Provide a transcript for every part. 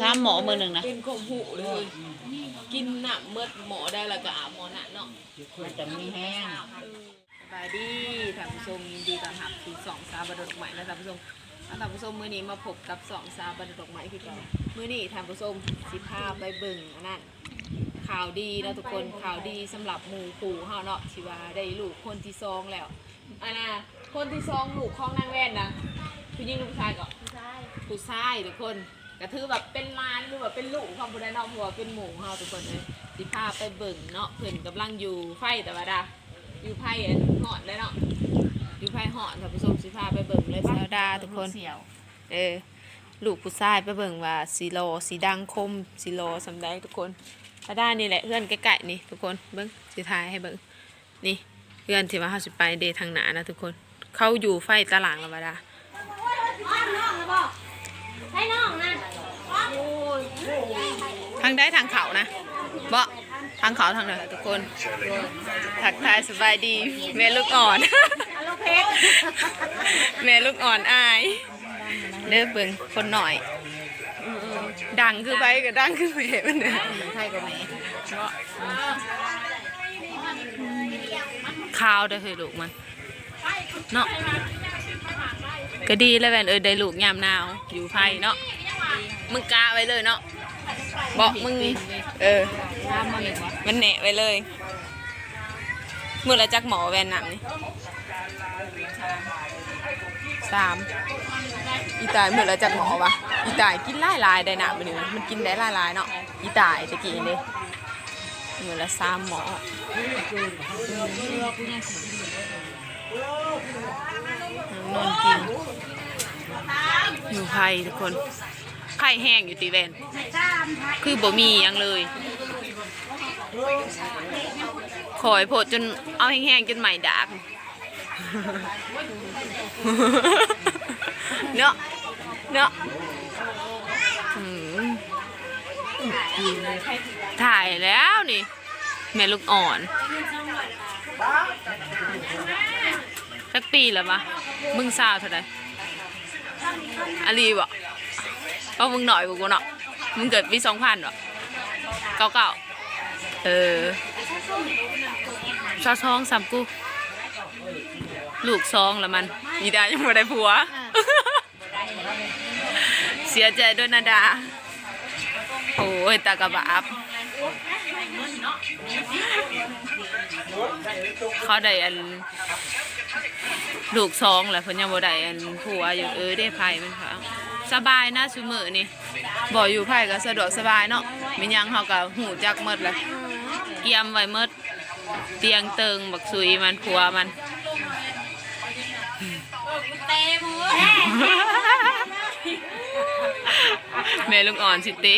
สามหมอมือหนึ่งนะเป็นขมหูเลย กินหนักเมื่อหมอได้แล้วก็อาบหมอหนักเนาะมันจะมีแห้งสบายดีท่านผู้ชมยินดีต้อนรับสู่สองสาวบดดอกไม้นะท่านผู้ชมท่านผู้ชมมื้อนี้มาพบกับสองสาวบดดอกไม้คือกันมื้อนี้ท่านผู้ชมสิพาไปเบิ่งอันนั้นข่าวดีนะทุกคนข่าวดีสำหรับหมู่ปู่เฮาเนาะที่ว่าได้ลูกคนที่สองแล้วอันน่ะคนที่สองลูกของนางแว่นนะผู้หญิงหรือผู้ชายก็ผู้ชายทุกคน ก็ถือแบบเป็นล้านหรือว่าเป็นลูกของผู้ใดเนาะผัวาเป็นหมูเฮาทุกคนเลยสิพาไปเบิ่งเนาะเพิ่นกำลังอยู่ไฟแต่ว่าดาอยู่ไฟอันหอนเลยเนาะอยู่ไฟหอนท่านผู้ชมสิพาไปเบิ่งเลยสาวดาทุกคนเสี่ยวเออลูกผู้ชายไปเบิ่งว่าสีโลสีดังคมสีโลสำได้ทุกคนสาวดานี่แหละเพื่อนใกล้ๆนี่ทุกคนเบิ่งสิถ่ายให้เบิ่งนี่เพื่อนที่ว่าเฮาสิไปเดทางหน้านะทุกคนเขาอยู่ไฟตารางแล้วว่าดาให้น้องนะ ทางได้ทางเขานะบ่ทางเขาทางไหนทุกคนถักทายสบายดีแม่ลูกอ่อนโลเพชแม่ลูกอ่อนอายเด้อเบิ่งคนหน่อย ดังคือไปก็ดังคือแม่มันเด้อไทยกับแม่ข้าวได้อเคยลูกมันเนาะก็ดีแล้วแม่นเออได้ลูกยามหนาวอยู่ไผเนาะ มึงกาไว้เลยเนาะบอกมึงเออน้ำมาหนึ่งวะมันแหนะไว้เลยมือละจักหมอแวนหนังนี่สามอีตายมือละจักหมอวะอีตายกินหลายลายๆได้หนามันนี่มันกินได้หลายลายๆเนาะอีตายตะกี้นี่มือละสามหมอน้องนนกินอยู่ไผ่ทุกคน ไข่แห้งอยู่ตีแวนคือบ่มียังเลยขอยโพดจนเอาแห้งๆจนใหม่ดากเนาะเนาะถ่ายแล้วนี่ แม่ลูกอ่อนสักปีแล้วปะมึงสาวเท่าไหร่อาลีบ่เพ ราะมึงหน่อยกว่ากูเนาะมึงเกิดปีสองพันหรอเก้าเก้าเออซาซองสามกู ลูกซองละมันอีดายังไม่ได้ผัว เสียใจด้วยนะดา โอ้ยตากระบาบเขาได้อัน ลูกซองแหละเพิ่นยังบ่ได้อันผัวอยู่เออได้ไผมันค่ะ สบายนะซุมื้อนี่บ่อยู่ไผก็สะดวกสบายเนาะมีหยังเฮาก็หูจักหมดเลยเกียมไว้หมดเตียงเติงบักซุยมันผัวมันเตะมือแม่ลูกอ่อนสิติ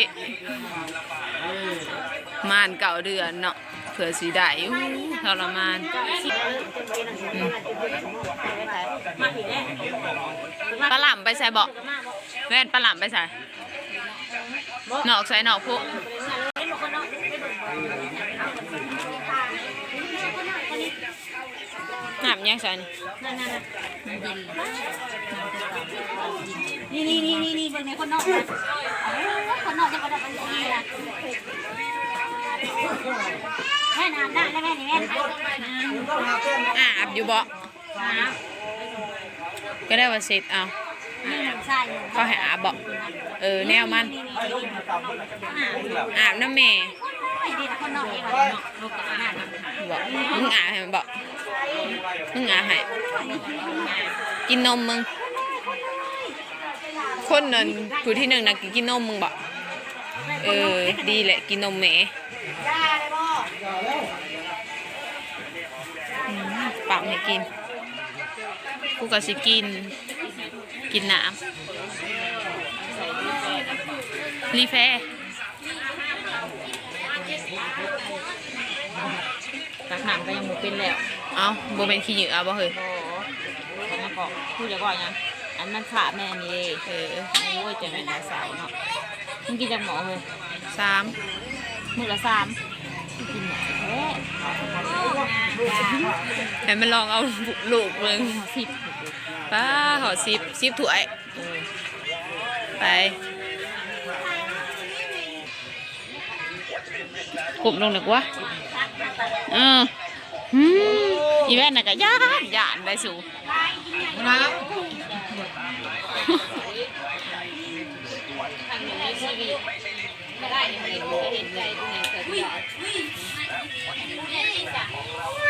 มานเก่าเดือนเนาะเผื่อสีได้อู้ทรมานอืมปลาหล่ำไปใส่เบาะ แม่นปลาหลำไปใส่นอกใส่นอกพวกน้ำยังใส่นี่นี่นี่นี่นี่นี่บนในคนนอกนะคนนอกจะกระดับมันนี่ะแม่น้ำได้แล้วแม่นี่แม่อาบอยู่เบาะก็ได้ว่าเสร็จเอา นี่หนึ่งใส่เขาให้อาบเบาะเออแนวมันอาบน้ำแม่ดีนะคนนอกนี่แบบนกกับอาหารบอกมึงอาบให้มันบอกมึงอาบให้กินนมมึง คนนั้นผู้ที่หนึ่งนะกินนมมึงบอกเออดีแหละกินนมแม่อืมปั๊มให้กิน กูก็สิกิน กินน้ำรีแฟร์ตักน้ำก็ยังหมดเป็นแล้วเอ้าโบเป็นขี้เหยื่อบ่เฮ้ยโอ้แล้วมันก็พูดจะว่ายังอันนั้นขาแม่นี่เออโอ้ยจะเป็นสาวเนาะมึงกินจากหมอเลยสามมือละสามกินหมอแท้ให้มันลองเอาลูกมึงสิบ ป้าห่อซิบซิบถ้วยไปกลุ่มลงหนักวะเอออืมอีแว่นน่ะก็ยานยานได้สูนะ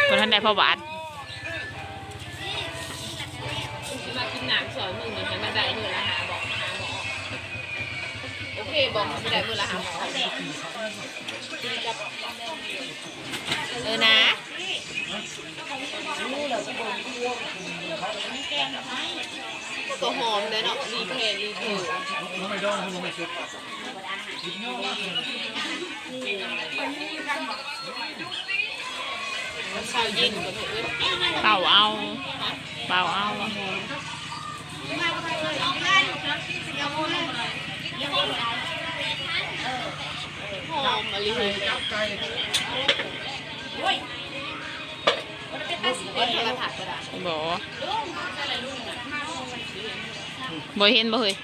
คนท่านได้พ่อบาท มากินหนังสอนมึงเหมือนให้มันได้มือละหาบอกหาหมอโอเคบอกไม่ได้มือละหาหมอเออนะตัวหอมเลยเนาะรีเพลย์รีเพลย์ชาวยินกับเพื่อนเป่าเอาเป่าเอาหอมอะไรเลยว่าโทรทัศน์ก็ได้บ่บ่เห็นบ่เฮ้ย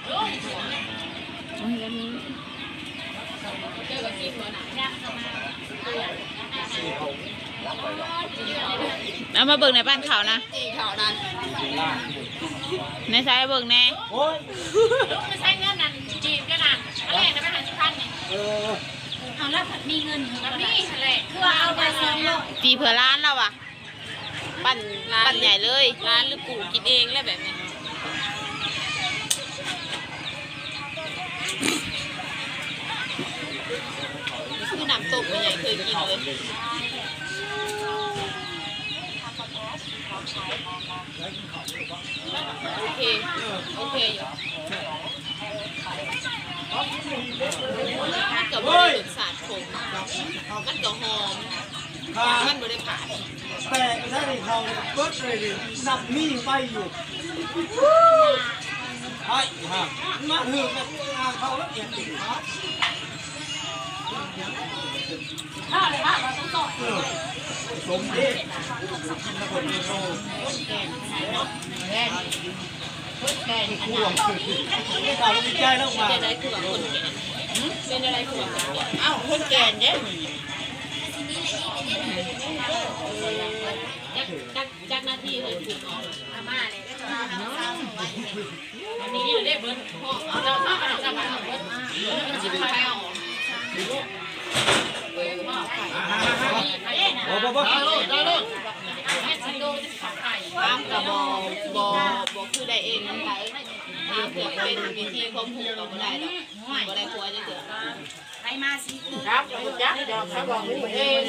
เจอกับกินบ่หนัก เอามาเบิ่งในบ้านเขานะตีเขานั้นในซ้ายเบิ่งแน่ไม่ใช่เงินนั่นจีบกันนั่นอะไรนะไม่ทันสิพันนี่เอาแล้วมีเงินกับนี่อะไรคือเอาไปสองโลกตีเผื่อร้านเราอะปั้นปั้นใหญ่เลยร้านหรือปลูกกินเองแล้วแบบนี้นี่คือน้ำต้มเป็นไงเคยกินเลย โอเค โอเคอยู่มันกับบริสุทธิ์ศาสตร์ผมมันก็หอม มันบริผ่านแต่ถ้าในเขาเนี่ยเบิดเลยดินับมีไปอยู่ไอ้ห่ามาเถอะกับงานเขาแล้วเอียดอีกครับถ้าเลยว่าเราต้องต่อ สมเด็จกินแล้วคนมีโตคู่หวังไม่ตามไม่ใจแล้วมาเป็นอะไรคือแบบคนแก่เป็นอะไรคือแบบคนแก่เอ้าคนแก่เนี่ยจักจักจักหน้าที่เลยถูกเอาอาม่าเลยก็จะเอาอันนี้อยู่ได้เบิ้ลพ่อเอาเจ้าข้าวเอาเจ้าข้าเบิ้ลมันจะไปเอา โอ้บ่บ่ตามกับบอบอบอคือได้เองนั่นไปตามเผื่อเป็นวิธีความผูกกับบ่ได้ดอกบ่ได้ผัวจะเดือดใครมาสิครับจักเดี๋ยวเขาบอกรู้เอง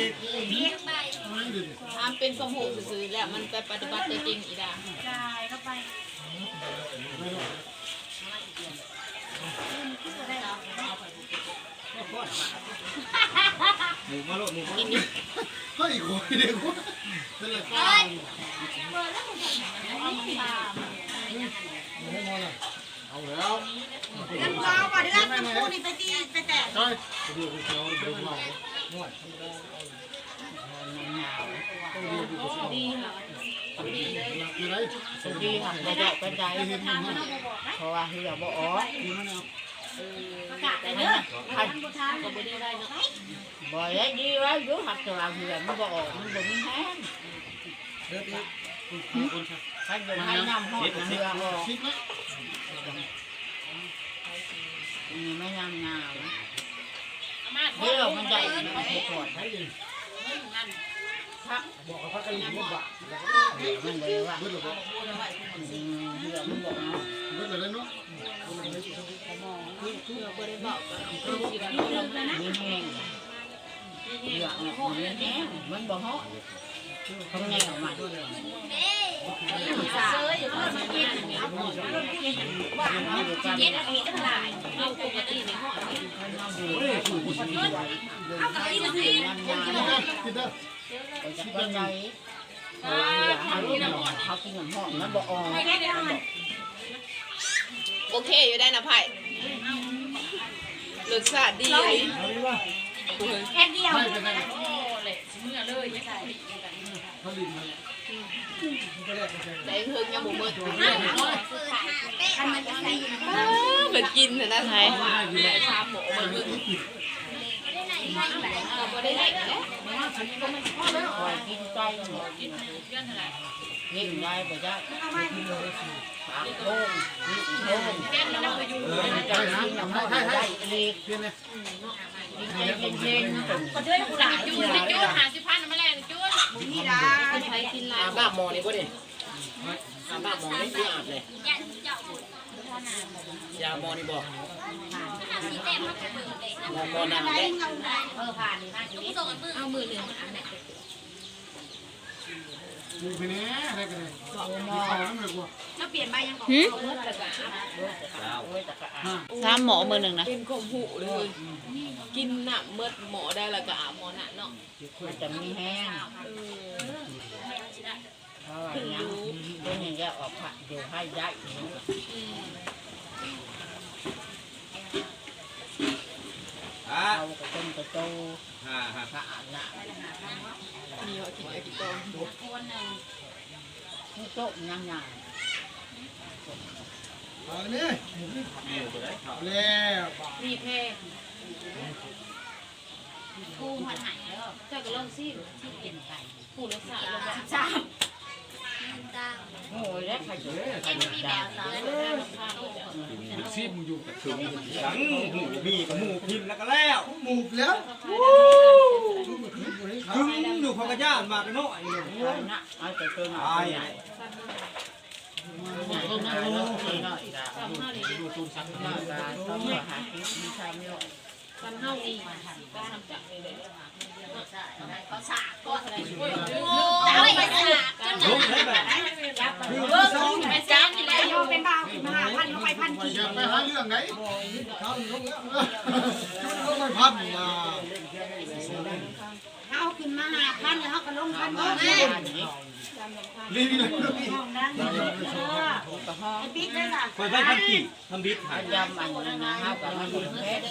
ตามเป็นความผูกซื่อๆแล้วมันไปปฏิบัติได้จริงอีด่าจ่ายเข้าไปหมูมาโลดหมูมากินนี่ เฮ้ยโอยเด็กวะเป็นไรเอาแล้วเงินเราบ่ได้รับน้ำปูนี่ไปตีไปแตะใช่ดี๋ยวกูเอาดี๋ยวเราหน่อยดีอะไรดีค่ะบ่ได้เป็นใจเห็นมันเพราะว่าเฮือบ่อกดีมันเอ ประกาศไปเด้อท่านผู้ทานก็บ่ได้ได้เนาะบ่ได้ดีไว้อยู่หักตัวเฮือมันบ่ออกมันบ่มีแห้งเด็ดอีกใครอยู่ให้น้ำหอดเฮือออกคิดไหมนี่ไม่น้ำหนาวอาม่าเดี๋ยวมันใหญ่มันบ่ปวดใช่ดินั่นบอกกับพักกันยิ้มบ่มันเลยว่าเบิดหรือเปล่าอืมเฮือมันบ่ออกเบิดเลยเนาะ มันแห้งมันบ่ฮอดเขาแนวมาเซออยู่เพื่อนมากินว่าเย็นอะไรก็ได้เอาปกติในห้องนี่เอาไปที่ละที่คิดได้เขาจะเป็นไรเขาเฮือเขากินน้ำหอมเขากินน้ำหอมมันบ่ออกไม่ได้ได้โอเคอยู่ได้นะไผ่ รสชาติดีเอาดีว่าแค่เดียวไม่เป็นไรเขาลิ้นมันก็แรกก็ใช่ได้เฮิงยังบ่หมดอันมันจะใส่อยู่เหมือนกินน่ะนะไทยแต่ชามหมูมันมึงใส่เราบ่ได้เล่นแล้ว คอยกินใจหมดกินได้ไปจ้ะปากโล่งนี่โล่งแก้มแล้วก็อยู่เออใจน้ำน้ำให้ให้อีกเย็นเยใจเย็นก็ด้วยกูหลายจูนไปจูนหาสิพันมาแลนจูนนี่ล่ะคนไทยกินลายอาบ้าหมอนี่ก็ดิ อาบ้าหมอนี่ที่อาบเลยยาหมอนี่บอกหมอหมอนาเลยเอามือหนึ่งอันไหนมูไปแน่อะไรกันเลยมีเขาแล้วไม่กลัวแล้วเปลี่ยนใบยังก่อนหึมือตะกะสามหมอมือหนึ่งนะเป็นขมหูเลยกินหนักเมื่อหมอได้และกะหมอหนักเนาะมันจะมีแห้ง เออเพราะว่ายังตัวนี้จะออกผักอยู่ให้ได้อ่าเอากระต้นกระโตฮ่าฮ่าสะอาดนะมีเขากินไอ้กินตองนี่โต๊ะยังยังเอาเลยเอาแล้วมีเพศกูหันหายแล้วเจ้าก็ลองซิที่เปลี่ยนไปผู้รักษาสามโรจะยังมีแบาม ซีมึงอยู่กับถึงสังหมูมีกับหมูพิมพ์แล้วก็แล้วหมูแล้วถึงอยู่พอกระย่านมากันเนาะไอ้หนุ่มเอานะเอาแต่ตัวหน่อยใหญ่ใหญ่หน่อยหน่อยจ้ะทำเฮานี่ดูตูนสักหน่อยจ้ะต้องมาหากินมีชามเยอะทำเฮานี่ก็ทำจากนี่เลยเขาสาก็อะไรตายไป ไปหาเรื่องไหนเขาลงแล้วเขาไม่พันมาเอาขึ้นมาหาพันแล้วเขาก็ลงพันแม่ลีนี่เลยของดังเออไอ้บิ๊กได้ล่ะคอยไปพันกี่ทำบิดหายยำอันนั้นนะฮะกับมันเพชร